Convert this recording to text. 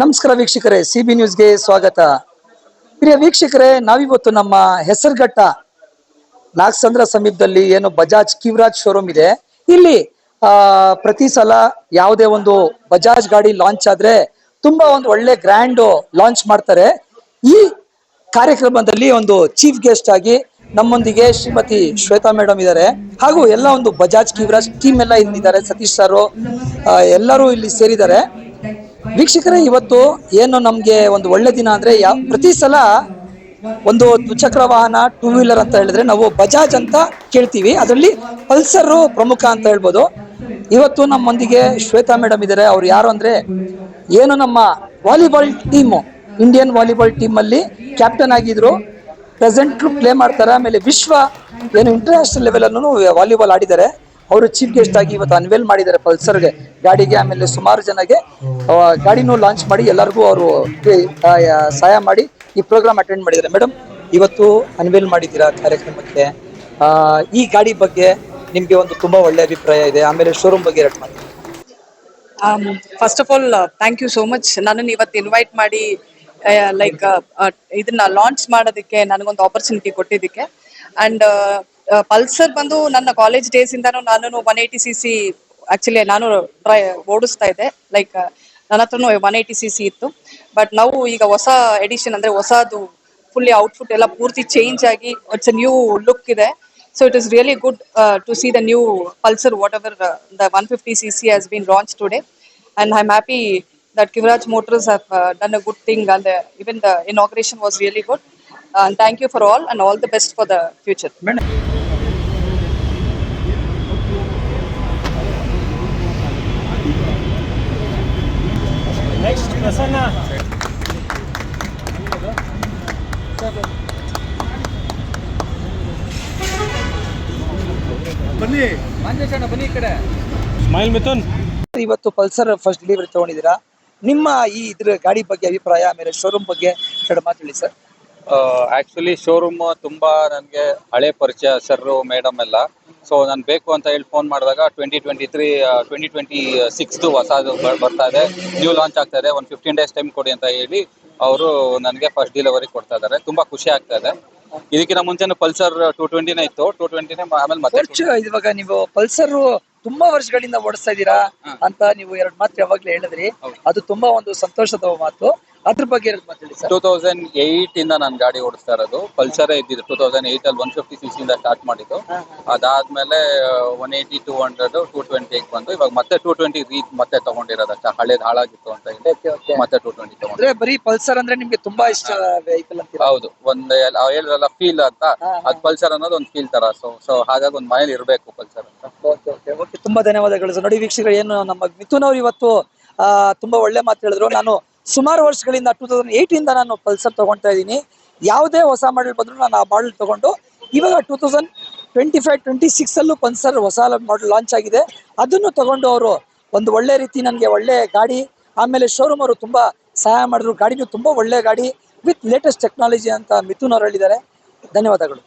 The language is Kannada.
ನಮಸ್ಕಾರ ವೀಕ್ಷಕರೇ ಸಿ ಬಿ ನ್ಯೂಸ್ಗೆ ಸ್ವಾಗತ. ಪ್ರಿಯ ವೀಕ್ಷಕರೇ, ನಾವಿವತ್ತು ನಮ್ಮ ಹೆಸರುಘಟ್ಟ ನಾಗಸಂದ್ರ ಸಮೀಪದಲ್ಲಿ ಏನು ಬಜಾಜ್ ಕಿವರಾಜ್ ಶೋರೂಮ್ ಇದೆ. ಇಲ್ಲಿ ಪ್ರತಿ ಸಲ ಯಾವುದೇ ಒಂದು ಬಜಾಜ್ ಗಾಡಿ ಲಾಂಚ್ ಆದ್ರೆ ತುಂಬಾ ಒಂದು ಒಳ್ಳೆ ಗ್ರ್ಯಾಂಡ್ ಲಾಂಚ್ ಮಾಡ್ತಾರೆ. ಈ ಕಾರ್ಯಕ್ರಮದಲ್ಲಿ ಒಂದು ಚೀಫ್ ಗೆಸ್ಟ್ ಆಗಿ ನಮ್ಮೊಂದಿಗೆ ಶ್ರೀಮತಿ ಶ್ವೇತಾ ಮೇಡಮ್ ಇದ್ದಾರೆ. ಹಾಗೂ ಎಲ್ಲ ಒಂದು ಬಜಾಜ್ ಕಿವರಾಜ್ ಟೀಮ್ ಎಲ್ಲ ಇಲ್ಲಿದ್ದಾರೆ. ಸತೀಶ್ ಸರ್ ಎಲ್ಲರೂ ಇಲ್ಲಿ ಸೇರಿದ್ದಾರೆ. ವೀಕ್ಷಕರೇ, ಇವತ್ತು ಏನು ನಮಗೆ ಒಂದು ಒಳ್ಳೆ ದಿನ ಅಂದ್ರೆ ಯಾವ ಪ್ರತಿ ಸಲ ಒಂದು ದ್ವಿಚಕ್ರ ವಾಹನ ಟೂ ವೀಲರ್ ಅಂತ ಹೇಳಿದ್ರೆ ನಾವು ಬಜಾಜ್ ಅಂತ ಕೇಳ್ತೀವಿ. ಅದರಲ್ಲಿ ಪಲ್ಸರ್ ಪ್ರಮುಖ ಅಂತ ಹೇಳ್ಬೋದು. ಇವತ್ತು ನಮ್ಮೊಂದಿಗೆ ಶ್ವೇತಾ ಮೇಡಮ್ ಇದ್ದಾರೆ. ಅವ್ರು ಯಾರು ಅಂದ್ರೆ, ಏನು ನಮ್ಮ volleyball team Indian volleyball team ಅಲ್ಲಿ ಕ್ಯಾಪ್ಟನ್ ಆಗಿದ್ರು. ಪ್ರೆಸೆಂಟ್ ಪ್ಲೇ ಮಾಡ್ತಾರೆ. ಆಮೇಲೆ ವಿಶ್ವ ಏನು ಇಂಟರ್ನ್ಯಾಷನಲ್ ಲೆವೆಲ್ ಅನ್ನು ವಾಲಿಬಾಲ್ ಆಡಿದ್ದಾರೆ. ಅವರು ಚೀಫ್ ಗೆಸ್ಟ್ ಆಗಿ ಇವತ್ತು ಅನ್ವೇಲ್ ಮಾಡಿದ್ದಾರೆ ಪಲ್ಸರ್ಗೆ ಗಾಡಿಗೆ ಆಮೇಲೆ ಸುಮಾರು ಜನಗೆ ಗಾಡಿನೂ ಲಾಂಚ್ ಮಾಡಿ ಎಲ್ಲರಿಗೂ ಅವರು ಸಹಾಯ ಮಾಡಿ ಈ ಪ್ರೋಗ್ರಾಮ್ ಅಟೆಂಡ್ ಮಾಡಿದ್ದಾರೆ. ಮೇಡಮ್ ಇವತ್ತು ಅನ್ವೇಲ್ ಮಾಡಿದ್ದೀರಾ ಕಾರ್ಯಕ್ರಮಕ್ಕೆ? ಈ ಗಾಡಿ ಬಗ್ಗೆ ನಿಮಗೆ ಒಂದು ತುಂಬಾ ಒಳ್ಳೆ ಅಭಿಪ್ರಾಯ ಇದೆ. ಆಮೇಲೆ ಶೋರೂಮ್ ಬಗ್ಗೆ ಎರಡು ಮಾತು first of all thank you so much ನನ್ನನ್ನು ಇವತ್ತು ಇನ್ವೈಟ್ ಮಾಡಿ ಲೈಕ್ ಇದನ್ನ ಲಾಂಚ್ ಮಾಡೋದಕ್ಕೆ ನನಗೊಂದು ಆಪರ್ಚುನಿಟಿ ಕೊಟ್ಟಿದ್ದಕ್ಕೆ. ಅಂಡ್ ಪಲ್ಸರ್ ಬಂದು ನನ್ನ ಕಾಲೇಜ್ ಡೇಸ್ ಇಂದಾನು ನಾನು one eighty C C actually ನಾನು ಟ್ರೈ ಓಡಿಸ್ತಾ ಇದ್ದೆ. ಲೈಕ್ ನನ್ನ ಹತ್ರನೂ ಒನ್ ಏಯ್ಟಿ ಸಿ ಸಿ ಇತ್ತು. ಬಟ್ ನಾವು ಈಗ ಹೊಸ ಎಡಿಷನ್ ಅಂದ್ರೆ ಹೊಸದು ಫುಲ್ಲಿ ಔಟ್ಫುಟ್ ಎಲ್ಲ ಪೂರ್ತಿ ಚೇಂಜ್ ಆಗಿ ಇಟ್ಸ್ ನ್ಯೂ ಲುಕ್ ಇದೆ. So it So it is really good new to see the new Pulsar, whatever uh, the 150cc has been launched today. And I'm happy that Kivraj Motors have uh, done a good thing and the, even the inauguration was really good. Uh, and thank you for all and all the best for the future. Madam smile Mithun ಇವತ್ತು ಪಲ್ಸರ್ ಫಸ್ಟ್ ಡೆಲಿವರಿ ತಗೊಂಡಿದ್ದೀರಾ ನಿಮ್ಮ ಈ ಇದ್ರ ಗಾಡಿ ಬಗ್ಗೆ ಅಭಿಪ್ರಾಯ ಆಮೇಲೆ ಶೋರೂಮ್ ಬಗ್ಗೆ ಎರಡು ಮಾತು ಹೇಳಿ ಸರ್ ಆಕ್ಚುಲಿ ಶೋರೂಮ್ ತುಂಬಾ ನನಗೆ ಹಳೆ ಪರಿಚಯ ಸರ್ ಮೇಡಮ್ ಎಲ್ಲ. ಸೊ ನಾನು ಬೇಕು ಅಂತ ಹೇಳಿ ಫೋನ್ ಮಾಡಿದಾಗ twenty twenty three twenty twenty ಸಿಕ್ಸ್ದು ಹೊಸದು ಬರ್ತಾ ಇದೆ. ನ್ಯೂ ಲಾಂಚ್ ಆಗ್ತಾ ಇದೆ. ಒಂದು ಫಿಫ್ಟೀನ್ ಡೇಸ್ ಟೈಮ್ ಕೊಡಿ ಅಂತ ಹೇಳಿ ಅವರು ನನಗೆ ಫಸ್ಟ್ ಡೆಲಿವರಿ ಕೊಡ್ತಾ ಇದ್ದಾರೆ. ತುಂಬಾ ಖುಷಿ ಆಗ್ತಾ ಇದೆ. ಇದಕ್ಕಿಂತ ಮುಂಚೆನೂ ಪಲ್ಸರ್ ಟೂ ಟ್ವೆಂಟಿನೇ ಇತ್ತು. ಟೂ ಟ್ವೆಂಟಿನೇ ಆಮೇಲೆ ಮತ್ತೆ ಇವಾಗ ನೀವು ಪಲ್ಸರ್ ತುಂಬಾ ವರ್ಷಗಳಿಂದ ಓಡಿಸ್ತಾ ಇದ್ದೀರಾ ಅಂತ ನೀವು ಎರಡು ಮಾತು ಯಾವಾಗ್ಲೂ ಹೇಳಿದ್ರಿ. ಅದು ತುಂಬಾ ಒಂದು ಸಂತೋಷದ ಮಾತು. ಅದ್ರ ಬಗ್ಗೆ ಎರಡು ಮಾತು ಹೇಳಿ ಸರ್. ಟೂ ತೌಸಂಡ್ ಏಟ್ ಇಂದ ನಾನು ಗಾಡಿ ಓಡಿಸ್ತಾ ಇರೋದು. ಪಲ್ಸರೇ ಇದ್ದಿದ್ದು ಟೂ ತೌಸಂಡ್ ಏಯ್ಟ್ ಅಲ್ಲಿ ಒನ್ ಫಿಫ್ಟಿ ಸಿ ಇಂದ ಸ್ಟಾರ್ಟ್ ಮಾಡಿದ್ದು. ಅದಾದ್ಮೇಲೆ one eighty two hundred two twenty ಬಂದು ಇವಾಗ ಮತ್ತೆ ಟೂ ಟ್ವೆಂಟಿ ರೀಚ್ ಮತ್ತೆ ತಗೊಂಡಿರೋದು ಹಳೇದ್ ಹಳೇದು ಹಾಳಾಗಿತ್ತು ಅಂತ ಹೇಳಿ. ಮತ್ತೆ ಟೂ ಟ್ವೆಂಟಿ ತಗೊಂಡ್ರೆ ಬರೀ ಪಲ್ಸರ್ ಅಂದ್ರೆ ನಿಮ್ಗೆ ತುಂಬಾ ಇಷ್ಟ ವೆಹಿಕಲ್ ಅಂತೀರಾ? ಹೌದು. ಒಂದ್ ಹೇಳಿದ್ರಲ್ಲ ಫೀಲ್ ಅಂತ. ಅದ್ ಪಲ್ಸರ್ ಅನ್ನೋದು ಒಂದು ಫೀಲ್ ತರ. ಸೊ ಸೊ ಹಾಗಾಗಿ ಒಂದು ಮನೇಲಿ ಇರಬೇಕು ಪಲ್ಸರ್. ಅಂತ ತುಂಬಾ ಧನ್ಯವಾದಗಳು. ಸರ್ ನೋಡಿ ವೀಕ್ಷಕರು, ಏನು ನಮ್ಮ ಮಿಥುನ್ ಅವರು ಇವತ್ತು ತುಂಬಾ ಒಳ್ಳೆ ಮಾತು ಹೇಳಿದ್ರು. ನಾನು ಸುಮಾರು ವರ್ಷಗಳಿಂದ ಟೂ ತೌಸಂಡ್ ಏಯ್ಟಿಂದ ನಾನು ಪಲ್ಸರ್ ತಗೊಳ್ತಾ ಇದ್ದೀನಿ. ಯಾವುದೇ ಹೊಸ ಮಾಡೆಲ್ ಬಂದ್ರು ನಾನು ಆ ಮಾಡೆಲ್ ತಗೊಂಡು, ಇವಾಗ two thousand twenty five twenty six ಅಲ್ಲೂ ಪಲ್ಸರ್ ಹೊಸ ಮಾಡೆಲ್ ಲಾಂಚ್ ಆಗಿದೆ. ಅದನ್ನು ತಗೊಂಡು ಅವರು ಒಂದು ಒಳ್ಳೆ ರೀತಿ ನನಗೆ ಒಳ್ಳೆ ಗಾಡಿ, ಆಮೇಲೆ ಶೋರೂಮ್ ಅವರು ತುಂಬಾ ಸಹಾಯ ಮಾಡಿದ್ರು. ಗಾಡಿನೂ ತುಂಬಾ ಒಳ್ಳೆ ಗಾಡಿ ವಿತ್ ಲೇಟೆಸ್ಟ್ ಟೆಕ್ನಾಲಜಿ ಅಂತ ಮಿಥುನ್ ಅವರು ಹೇಳಿದ್ದಾರೆ. ಧನ್ಯವಾದಗಳು.